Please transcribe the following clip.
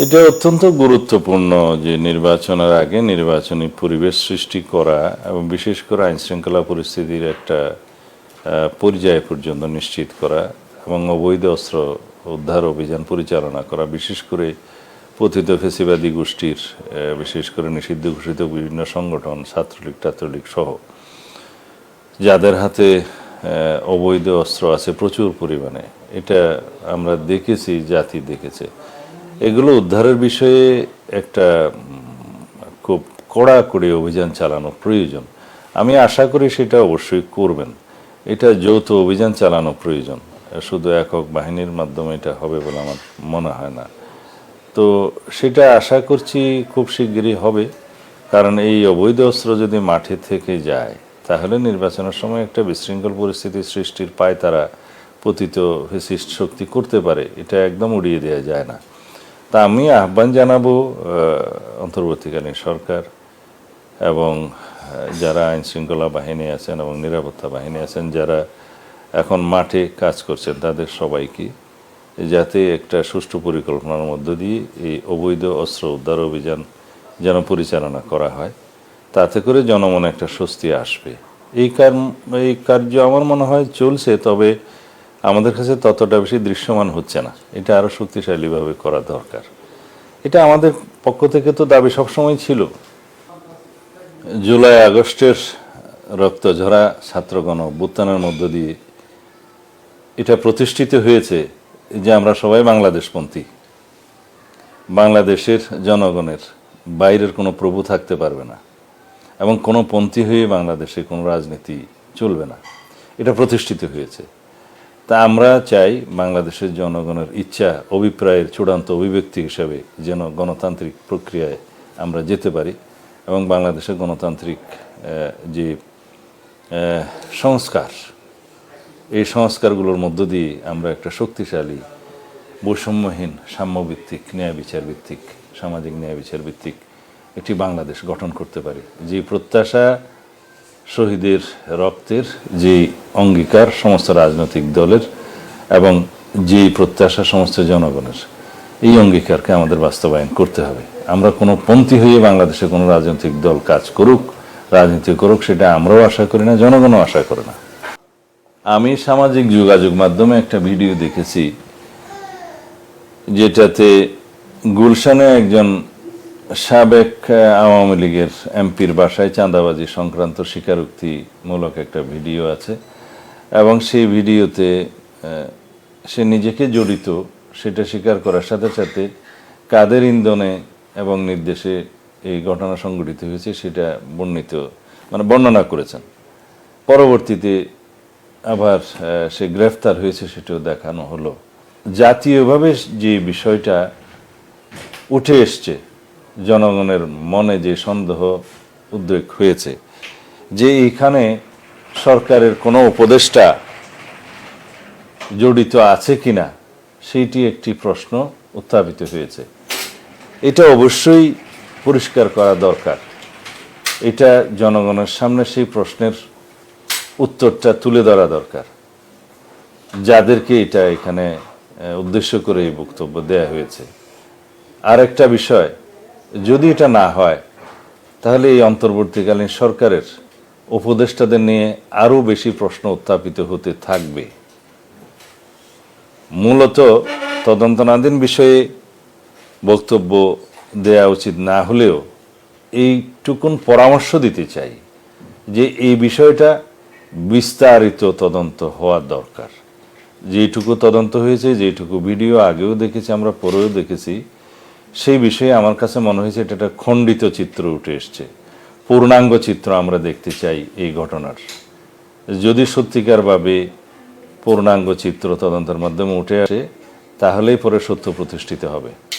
এটা অত্যন্ত গুরুত্বপূর্ণ যে নির্বাচনের আগে নির্বাচনী পরিবেশ সৃষ্টি করা এবং বিশেষ করে আইন শৃঙ্খলা পরিস্থিতির একটা পর্যায় পর্যন্ত নিশ্চিত করা এবং অবৈধ অস্ত্র উদ্ধার অভিযান পরিচালনা করা, বিশেষ করে পতিত ফেসিবাদী গোষ্ঠীর বিশেষ করে নিষিদ্ধ ঘোষিত বিভিন্ন সংগঠন, ছাত্রলীগ ছাত্রলীগ সহ, যাদের হাতে অবৈধ অস্ত্র আছে প্রচুর পরিমাণে। এটা আমরা দেখেছি, জাতি দেখেছে। এগুলো উদ্ধারের বিষয়ে একটা খুব কড়াকড়ি অভিযান চালানো প্রয়োজন। আমি আশা করি সেটা অবশ্যই করবেন। এটা যৌথ অভিযান চালানো প্রয়োজন। শুধু একক বাহিনীর মাধ্যমে এটা হবে বলে আমার মনে হয় না। তো সেটা আশা করছি খুব শিগগিরই হবে। কারণ এই অবৈধ অস্ত্র যদি মাঠে থেকে যায়, তাহলে নির্বাচনের সময় একটা বিশৃঙ্খল পরিস্থিতি সৃষ্টির পায় তারা পতিত শক্তি করতে পারে। এটা একদম উড়িয়ে দেওয়া যায় না। তা আমি আহ্বান জানাব অন্তর্বর্তীকালীন সরকার এবং যারা আইন শৃঙ্খলা বাহিনী আছেন এবং নিরাপত্তা বাহিনী আছেন, যারা এখন মাঠে কাজ করছেন, তাদের সবাইকে যাতে একটা সুষ্ঠু পরিকল্পনার মধ্য দিয়ে এই অবৈধ অস্ত্র উদ্ধার অভিযান যেন পরিচালনা করা হয়। তাতে করে জনমনে একটা স্বস্তি আসবে। এই কার এই কার্য আমার মনে হয় চলছে, তবে আমাদের কাছে ততটা বেশি দৃশ্যমান হচ্ছে না। এটা আরও শক্তিশালীভাবে করা দরকার। এটা আমাদের পক্ষ থেকে তো দাবি সবসময় ছিল। জুলাই, আগস্টের রক্ত ঝরা ছাত্রগণ অভ্যুত্থানের মধ্য দিয়ে এটা প্রতিষ্ঠিত হয়েছে যে আমরা সবাই বাংলাদেশপন্থী। বাংলাদেশের জনগণের বাইরের কোনো প্রভু থাকতে পারবে না এবং কোনো পন্থী হয়ে বাংলাদেশে কোনো রাজনীতি চলবে না। এটা প্রতিষ্ঠিত হয়েছে। তা আমরা চাই বাংলাদেশের জনগণের ইচ্ছা, অভিপ্রায়ের চূড়ান্ত অভিব্যক্তি হিসাবে যেন গণতান্ত্রিক প্রক্রিয়ায় আমরা যেতে পারি এবং বাংলাদেশের গণতান্ত্রিক যে সংস্কার, এই সংস্কারগুলোর মধ্য দিয়ে আমরা একটা শক্তিশালী, বৈষম্যহীন, সাম্যভিত্তিক, ন্যায় বিচার ভিত্তিক, সামাজিক ন্যায় বিচার ভিত্তিক একটি বাংলাদেশ গঠন করতে পারি। যে প্রত্যাশা শহীদের রক্তের যে অঙ্গীকার সমস্ত রাজনৈতিক দলের এবং যে প্রত্যাশা সমস্ত জনগণের, এই অঙ্গীকারকে আমাদের বাস্তবায়ন করতে হবে। আমরা কোনো পন্থী হয়ে বাংলাদেশে কোনো রাজনৈতিক দল কাজ করুক, রাজনীতি করুক, সেটা আমরাও আশা করি না, জনগণও আশা করে না। আমি সামাজিক যোগাযোগ মাধ্যমে একটা ভিডিও দেখেছি, যেটাতে গুলশানে একজন সাবেক আওয়ামী লীগের এমপির বাসায় চাঁদাবাজি সংক্রান্ত স্বীকারোক্তিমূলক একটা ভিডিও আছে এবং সেই ভিডিওতে সে নিজেকে জড়িত, সেটা স্বীকার করার সাথে সাথে কাদের ইন্ধনে এবং নির্দেশে এই ঘটনা সংঘটিত হয়েছে সেটা বর্ণিত মানে বর্ণনা করেছেন। পরবর্তীতে আবার সে গ্রেফতার হয়েছে সেটাও দেখানো হলো। জাতীয়ভাবে যে বিষয়টা উঠে এসছে জনগণের মনে যে সন্দেহ উদ্বেগ হয়েছে, যে এখানে সরকারের কোনো উপদেষ্টা জড়িত আছে কিনা, সেইটি একটি প্রশ্ন উত্থাপিত হয়েছে। এটা অবশ্যই পরিষ্কার করা দরকার। এটা জনগণের সামনে সেই প্রশ্নের উত্তরটা তুলে ধরা দরকার। যাদেরকে এটা এখানে উদ্দেশ্য করে এই বক্তব্য দেয়া হয়েছে। আর একটা বিষয় যদি এটা না হয়, তাহলে এই অন্তর্বর্তীকালীন সরকারের উপদেষ্টাদের নিয়ে আরও বেশি প্রশ্ন উত্থাপিত হতে থাকবে। মূলত তদন্তনাধীন বিষয়ে বক্তব্য দেয়া উচিত না হলেও এইটুকুন পরামর্শ দিতে চাই যে এই বিষয়টা বিস্তারিত তদন্ত হওয়া দরকার। যেটুকু তদন্ত হয়েছে, যেইটুকু ভিডিও আগেও দেখেছি, আমরা পরেও দেখেছি সেই বিষয়ে আমার কাছে মনে হয়েছে এটা একটা খণ্ডিত চিত্র উঠে এসছে। পূর্ণাঙ্গ চিত্র আমরা দেখতে চাই এই ঘটনার। যদি সত্যিকারভাবে পূর্ণাঙ্গ চিত্র তদন্তের মাধ্যমে উঠে আসে, তাহলেই পরে সত্য প্রতিষ্ঠিত হবে।